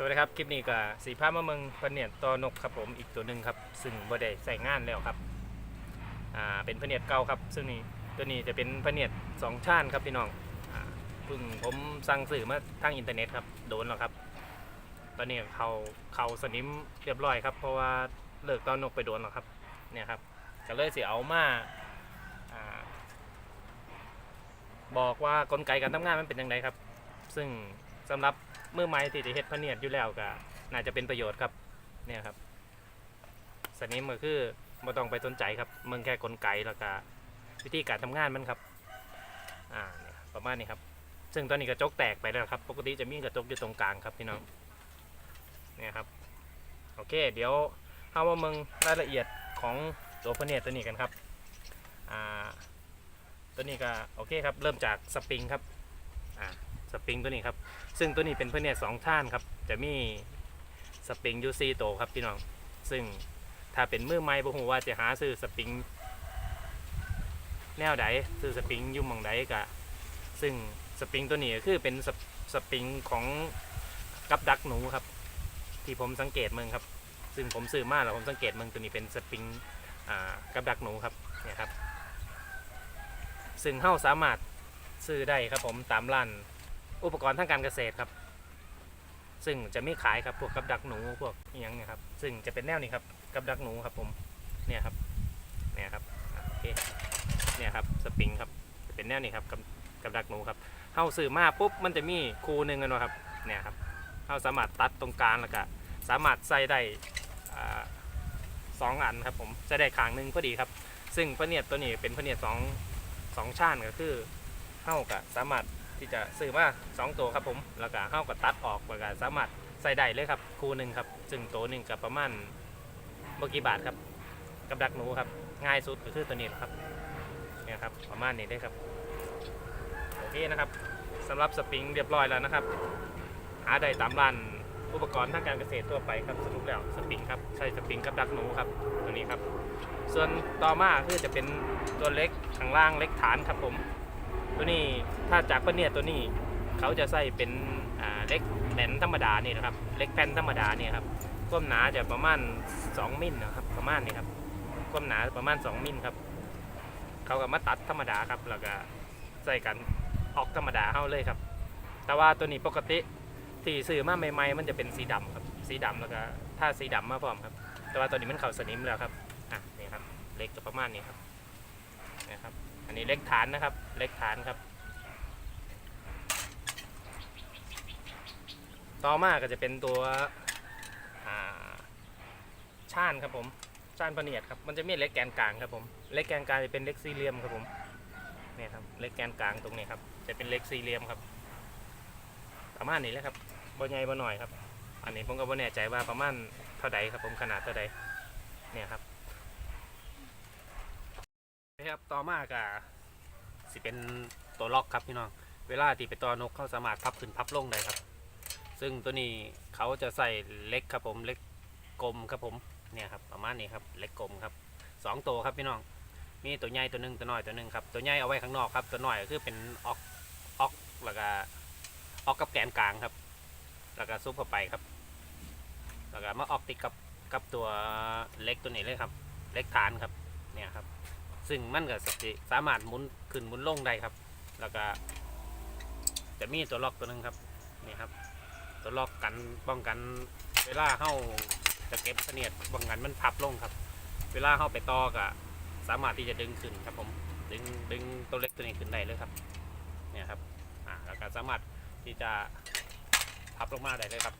สวัสดีครับคลิปนี้ก็สีผ้ามาเมืองพเนียดตอนกครับผมอีกตัวหนึ่งครับ ซึ่งบ่ได้ใส่งานแล้วครับอ่าเป็นพเนียดเก่าครับ ซึ่งนี่ตัวนี้จะเป็นพเนียดสองชานครับพี่น้องอ่าเพิ่งผมสั่งซื้อมาทางอินเทอร์เน็ตครับโดนแล้วครับ ตอนนี้เขาเขาสนิมเรียบร้อยครับ เพราะว่าเลิกตอนนกไปโดนแล้วครับเนี่ยครับก็เลยสิเอามาอ่าบอกว่ากลไกการทำงานมันเป็นยังไงครับ ซึ่งสำหรับ มือไม้ที่จะเฮ็ดพะเนียดอยู่แล้วก็น่าจะเป็นประโยชน์ครับเนี่ยครับสนิมก็คือไม่ต้องไปสนใจครับเมืองแค่กลไกแล้วก็วิธีการทำงานมันครับอ่าประมาณนี้ครับ ซึ่งตอนนี้กระจกแตกไปแล้วครับ ปกติจะมีกระจกอยู่ตรงกลางครับพี่น้องเนี่ยครับโอเค เดี๋ยวเข้ามาเมืองรายละเอียดของตัวพเนียดตัวนี้กันครับอ่าตัวนี้ก็โอเคครับเริ่มจากสปริงครับอ่า สปริงตัวนี้ครับ ซึ่งตัวนี้เป็นเพเนียสองท่านครับ จะมีสปริงยูซีโตครับพี่น้อง ซึ่งถ้าเป็นมือไม้บ่ฮู้ว่าจะหาซื้อสปริงแนวใดซื้อสปริงยุ่หมองใดกะ ซึ่งสปริงตัวนี้ก็คือเป็นสปสปริงของกับดักหนูครับ ที่ผมสังเกตเมืองครับ ซึ่งผมซื้อมาแล้วผมสังเกตเมืองตัวนี้เป็นสปริงกับดักหนูครับเนี่ยครับ ซึ่งเฮาสามารถซื้อได้ครับผมตามร้าน อุปกรณ์ทางการเกษตรครับ ซึ่งจะมีขายครับพวกกับดักหนูพวกอหยังเนี่ยครับ ซึ่งจะเป็นแนวนี้ครับกับดักหนูครับผมเนี่ยครับเนี่ยครับโอเคเนี่ยครับสปริงครับจะเป็นแนวนี้ครับกับกับดักหนูครับเฮาซื้อมาปุ๊บมันจะมีคูหนึ่งกันวะครับเนี่ยครับเฮาสามารถตัดตรงกลางแล้วก็สามารถใส่ได้สองอันครับผมใส่ได้ขางหนึ่งพอดีครับ ซึ่งพะเนียดตัวนี้เป็นพะเนียดสองสองชานก็คือเฮาก็สามารถ ที่จะซื้อมา2ตัวครับผมแล้วก็เข้ากับตัดออกแล้วก็สามารถใส่ได้เลยครับคู่หนึ่งครับ ซึ่งตัวหนึ่งกับประมาณเมื่อกี่บาทครับ กับดักหนูครับง่ายสุดก็คือตัวนี้แหละครับเนี่ยครับประมาณนี้ได้ครับโอเคนะครับสำหรับสปริงเรียบร้อยแล้วนะครับ หาได้ตามร้านอุปกรณ์ทางการเกษตรทั่วไปครับสรุปแล้วสปริงครับใช่สปริงกับดักหนูครับตัวนี้ครับ ส่วนต่อมาคือจะเป็นตัวเล็กข้างล่างเล็กฐานครับผม ตัวนี้ถ้าจากปะเนี่ยตัวนี้เขาจะใส่เป็นเล็กแผ่นธรรมดานี่นะครับ เล็กแผ่นธรรมดาเนี่ยครับความหนาจะประมาณ 2มิลนะครับประมาณนี้ครับความหนาประมาณ 2มิลครับเขาก็มาตัดธรรมดาครับแล้วก็ใส่กันออกธรรมดาเข้าเลยครับ แต่ว่าตัวนี้ปกติที่ซื้อมาใหม่ๆมันจะเป็นสีดำครับ สีดำแล้วก็ถ้าสีดำมาพร้อมครับ แต่ว่าตัวนี้มันเข่าสนิมแล้วครับอะนี่ครับเล็กจะประมาณนี้ครับนะครับ อันนี้เล็กฐานนะครับ เล็กฐานครับ ต่อมาก็จะเป็นตัวช่านครับผมช่านพะเนียดครับ มันจะมีเล็กแกนกลางครับผม เล็กแกนกลางจะเป็นเล็กสี่เหลี่ยมครับผมเนี่ยครับ เล็กแกนกลางตรงนี้ครับ จะเป็นเล็กสี่เหลี่ยมครับ ประมาณนี้เลยครับบ่ใหญ่บ่หน่อยครับ อันนี้ผมก็บ่แน่ใจว่าประมาณเท่าใดครับผมขนาดเท่าใดเนี่ยครับ นะครับ ต่อมาก็สิเป็นตัวล็อกครับพี่น้อง เวลาที่ไปต่อนกเขาสามารถพับขึ้นพับลงได้ครับ ซึ่งตัวนี้เขาจะใส่เล็กครับผมเล็กกลมครับผมเนี่ยครับประมาณนี้ครับเล็กกลมครับสองตัวครับพี่น้อง มีตัวใหญ่ตัวหนึ่งตัวน้อยตัวหนึ่งครับตัวใหญ่เอาไว้ข้างนอกครับตัวน้อยก็คือเป็นออกออกแล้วก็ออกกับแกนกลางครับ แล้วก็ซุปเข้าไปครับ แล้วก็มาออกติดกับกับตัวเล็กตัวนี้เลยครับ เล็กฐานครับเนี่ยครับ ซึ่งมันก็สติสามารถหมุนขึ้นหมุนลงได้ครับ แล้วก็จะมีตัวล็อกตัวหนึงครับนี่ครับ ตัวล็อกกันป้องกันเวลาเข้าจะเก็บเสนียดป้องกันมันพับลงครับ เวลาเข้าไปต่อก็สามารถที่จะดึงขึ้นครับผมดึงดึงตัวเล็กตัวนี้ขึ้นได้เลยครับเนี่ยครับอ่าแล้วก็สามารถที่จะพับลงมาได้เลยครับ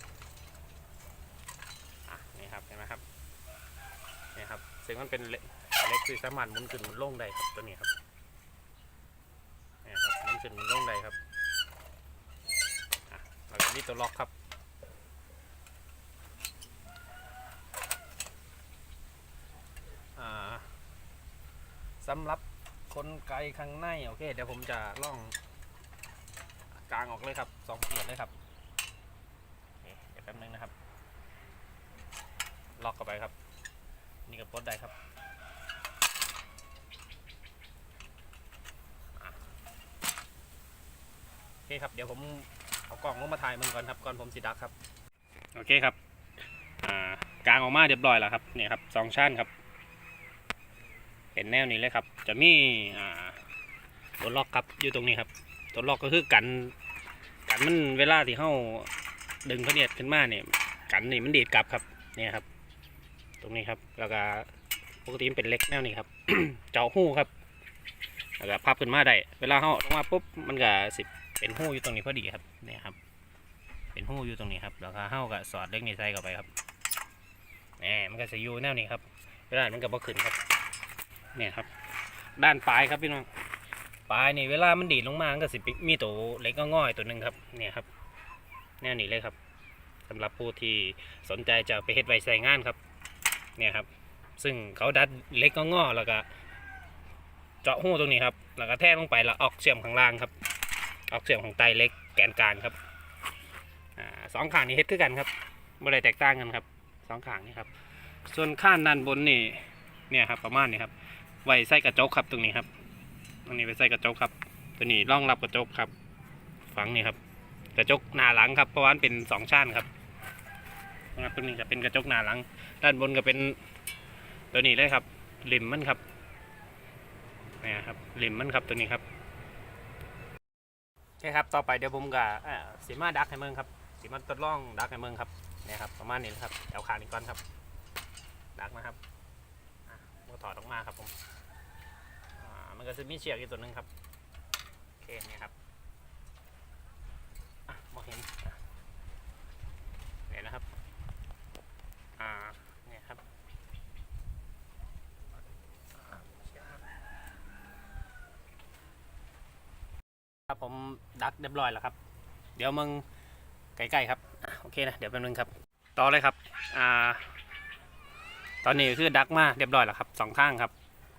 อะนี่ครับเห็นไหมครับนี่ครับซึ่งมันเป็น เล็กคือสามารถหมุนขึ้นหมุนลงได้ครับตัวนี้ครับนี่ครับหมุนขึ้นหมุนลงได้ครับอะแล้วก็นี่ตัวล็อกครับสำหรับคนไกลข้างในโอเคเดี๋ยวผมจะล่องกลางออกเลยครับสองเกียร์เลยครับเคเดี๋ยวแป๊บนึงนะครับ ล็อกเข้าไปครับ นี่ก็ปลดได้ครับ โอ เคครับ เดี๋ยวผมเอากล่องลงมาถ่ายมึงก่อนครับก่อนผมสิดักครับ โอเคครับ อ่ากลางออกมาเรียบร้อยแล้วครับเนี่ยครับสองชั้นครับ เป็นแนวนี้เลยครับ จะมีอ่าตัวล็อกครับอยู่ตรงนี้ครับ ตัวล็อกก็คือกันกันมันเวลาที่เข้าดึงพระเนียดขึ้นมาเนี่ยกันนี่มันดีดกลับครับเนี่ยครับ ตรงนี้ครับแล้วก็ปกติมันเป็นเหล็กแนวนี้ครับ เจาะหูครับแล้วก็พับขึ้นมาได้เวลาเขาลงมาปุ๊บมันก็สิบ เป็นหูอยู่ตรงนี้พอดีครับเนี่ยครับ เป็นหูอยู่ตรงนี้ครับแล้วก็เฮาก็สอดเล็กนี่ใส่เข้าไปครับแหมมันก็จะอยู่แนวนี้ครับเวลามันก็บ่ขึ้นครับเนี่ยครับ ด้านปลายครับพี่น้องปลายนี่เวลามันดีดลงมามันก็สิมีตัวเล็กก็ง่อยตัวหนึ่งครับเนี่ยครับแนวนี้เลยครับสำหรับผู้ที่สนใจจะไปเฮ็ดไว้ใส่งานครับ เนี่ยครับ ซึ่งเขาดัดเล็กก็ง่อแล้วก็ เจาะหูตรงนี้ครับ แล้วก็แทกลงไปแล้วออกเชื่อมข้างล่างครับ ออกเชื่อมของไตเล็กแกนกลางครับอสองข้างนี้เฮ็ดคือกันครับไม่ได้แตกต่างกันครับสองข้างนี้ครับ ส่วนข้างด้านบนนี่เนี่ยครับประมาณนี้ครับไว้ใส่กระจกครับตรงนี้ครับตรงนี้ไว้ใส่กระจกครับ ตัวนี้รองรับกระจกครับ ฝังนี่ครับ กระจกหน้าหลังครับเพราะว่าเป็นสองชั้นครับนะครับตรงนี้จะเป็นกระจกหน้าหลัง ด้านบนก็เป็นตัวนี้เลยครับริมมันครับนี่ครับริมมันครับตัวนี้ครับ โอเคครับ ต่อไปเดี๋ยวผมกับสีมาดักให้เมืองครับสีมาทดลองดักให้เมืองครับเนี่ยครับ ประมาณนี้นะครับเดี๋ยวขานี้ก่อนครับ ดักนะครับมันก็ถอดออกมาครับผมอ่ามันก็จะมีเชือกอีกตัวหนึ่งครับ โอเคนี่ยครับ อะมองเห็นอะเห็นนะครับ อ่า เนี่ยครับ ครับผมดักเรียบร้อยแล้วครับ เดี๋ยวมึงใกล้ๆครับโอเคนะเดี๋ยวแป๊บนึงครับ ต่อเลยครับอ่าตอนนี้คือดักมาเรียบร้อยแล้วครับสองทางครับ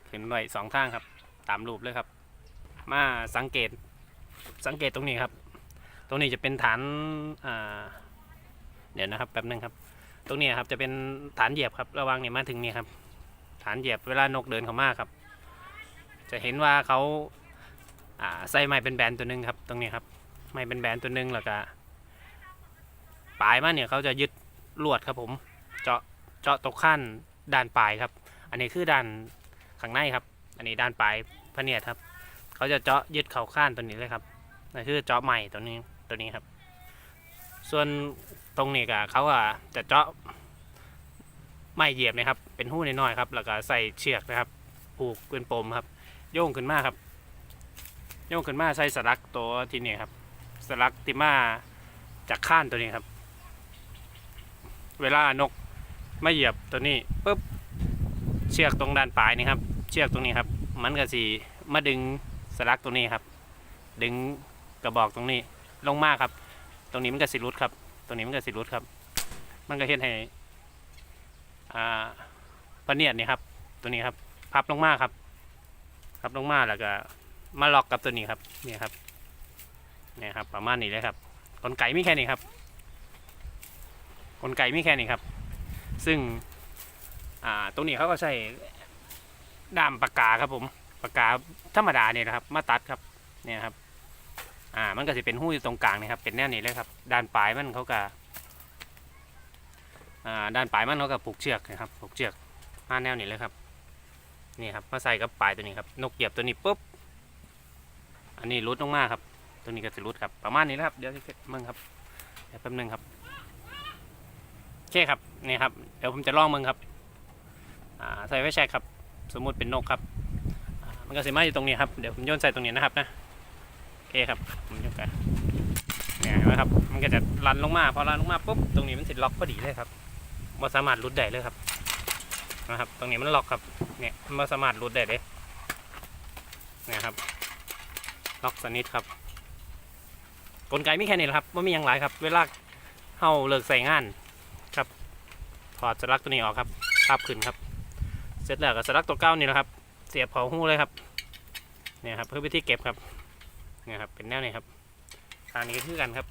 ขึ้นไว้สองทางครับ ตามรูปเลยครับ มาสังเกตสังเกตตรงนี้ครับ ตรงนี้จะเป็นฐานอ่าเดี๋ยวนะครับแป๊บนึงครับ ตรงนี้ครับจะเป็นฐานเหยียบครับ ระวังเนี่ยมาถึงนี่ครับ ฐานเหยียบเวลานกเดินเข้ามาครับ จะเห็นว่าเขา อ่าใส่ไม้เป็นแบนตัวหนึงครับตรงนี้ครับไม้เป็นแบนตัวหนึงแล้วก็ปลายมันเนี่ยเขาจะยึดลวดครับผมเจาะเจาะตกขั้นด้านปลายครับ อันนี้คือด้านข้างในครับ อันนี้ด้านปลายพะเนียดครับ เขาจะเจาะยึดเข่าข้านตัวนี้เลยครับนั่นคือเจาะใหม่ตัวนี้ตัวนี้ครับ ส่วนตรงนี้ก็เขาอะจะเจาะไม่เหยียบนะครับ เป็นหู้น้อยๆครับ แล้วก็ใส่เชือกนะครับ ผูกเป็นปมครับ โยงขึ้นมาครับ โยงขึ้นมาใส่สลักตัวที่นี่ครับ สลักติมาจากข้านตัวนี้ครับ เวลานกไม่เหยียบตัวนี้ปุ๊บเชือกตรงด้านปลายนี่ครับ เชือกตรงนี้ครับ มันก็สีมาดึงสลักตรงนี้ครับ ดึงกระบอกตรงนี้ลงมาครับ ตรงนี้มันก็สิรุดครับ ตรงนี้มันก็สิรุดครับ มันก็เห็นให้อ่าปะเนียดนี่ครับ ตัวนี้ครับ พับลงมาครับ พับลงมาแล้วก็ มาล็อกกับตัวนี้ครับนี่ครับเนี่ยครับ ประมาณนี้เลยครับกลไกมีแค่นี้ครับ กลไกมีแค่นี้ครับ ซึ่งอ่าตรงนี้เขาก็ใช้ด้ามปากกาครับผมปากกาธรรมดาเนี่ยนะครับ มาตัดครับเนี่ยครับอ่ามันก็จะเป็นหู้อยู่ตรงกลางนะครับ เป็นแนวนี้เลยครับ ด้านปลายมันเขาก็อ่าด้านปลายมันเขาก็ผูกเชือกนะครับผูกเชือกมาแนวนี้เลยครับนี่ครับมาใส่กับปลายตัวนี้ครับนกเหยียบตัวนี้ปุ๊บ อันนี้รุดลงมาครับตัวนี้ก็จะรุดครับ ประมาณนี้นะครับ เดี๋ยวจะมึงครับ เดี๋ยวแป๊บนึงครับโอเคครับ นี่ครับ เดี๋ยวผมจะลองมึงครับ อ่า ใส่ไว้แช็กครับ สมมุติเป็นนกครับ มันก็สิมาอยู่ตรงนี้ครับ เดี๋ยวผมโยนใส่ตรงนี้นะครับนะ โอเคครับ ผมโยกไปเนี่ยนไหมครับ มันก็จะรันลงมา พอรันลงมาปุ๊บ ตรงนี้มันติดล็อกพอดีเลยครับมันสามารถรุดได้เลยครับ นะครับ ตรงนี้มันล็อกครับ เนี่ยมันสามารถรุดได้เลยเนี่ยครับ ล็อกสนิทครับ กลไกไม่แค่นี้ละครับว่ามีอย่างไรครับ เวลาเข้าเลิกใส่งานครับ ถอดสลักตัวนี้ออกครับภาพขึ้นครับ เสร็จแล้วก็สลักตัวเก้านี่แหละครับ เสียบเผาหู้เลยครับเนี่ยครับเพื่อวิธีเก็บครับเนี่ยครับเป็นแนวนี้ครับทางนี้ก็คือกันครับ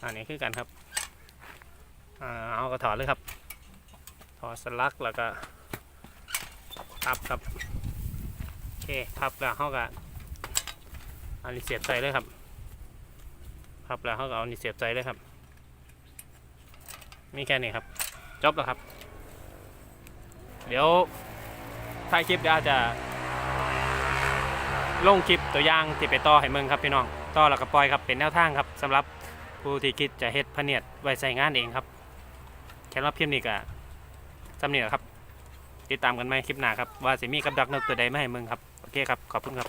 ทางนี้คือกันครับเอาก็ถอดเลยครับ ถอดสลักแล้วก็พับครับ เคพับแล้วเขาก็อันนี้เสียบใส่เลยครับ พับแล้วเขาก็เอานี่เสียบใจเลยครับ มีแค่นี้ครับ จบแล้วครับ เดี๋ยวท้ายคลิปเดี๋ยวจะลงคลิปตัวอย่างที่ไปต่อให้เมืองครับพี่น้อง ต่อแล้วก็ปล่อยครับเป็นแนวทางครับสำหรับผู้ที่คิดจะเฮ็ดพเนียดไว้ใส่งานเองครับแค่ว่าพิมพ์นี่ก็สำเนียครับ ติดตามกันไหมคลิปหน้าครับ ว่าสิมีกับดักนกตัวใดไม่ให้เมืองครับ เคครับ ขอบคุณครับ